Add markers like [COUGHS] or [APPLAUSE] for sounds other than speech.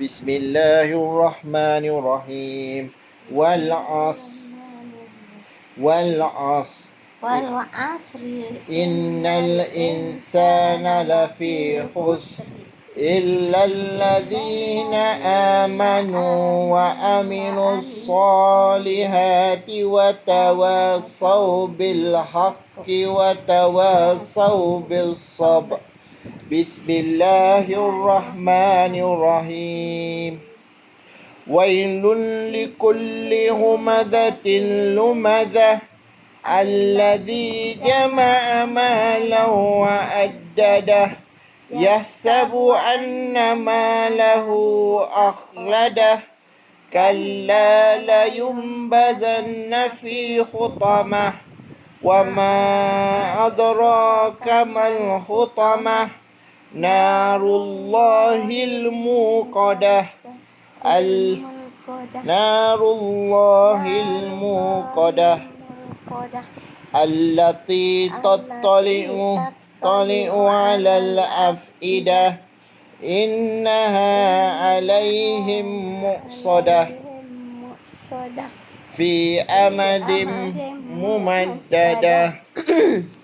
بسم الله الرحمن الرحيم. والعصر. والعصر. والعصر. إن الإنسان لفي خسر. إلا الذين آمنوا وعملوا الصالحات وتواصوا بالحق وتواصوا بالصبر. بسم الله الرحمن الرحيم. ويل لكل همذة لمذة الذي جمع مالا وأدده يحسب أن ماله أخلده. كلا لينبذن في حطمة وما أدراك ما الحطمة نار الله الموقدة. ال- نار الله الموقدة. التي تطلع تطلع على الأفئدة. إنها عليهم مؤصدة. في أمد ممددة. [COUGHS]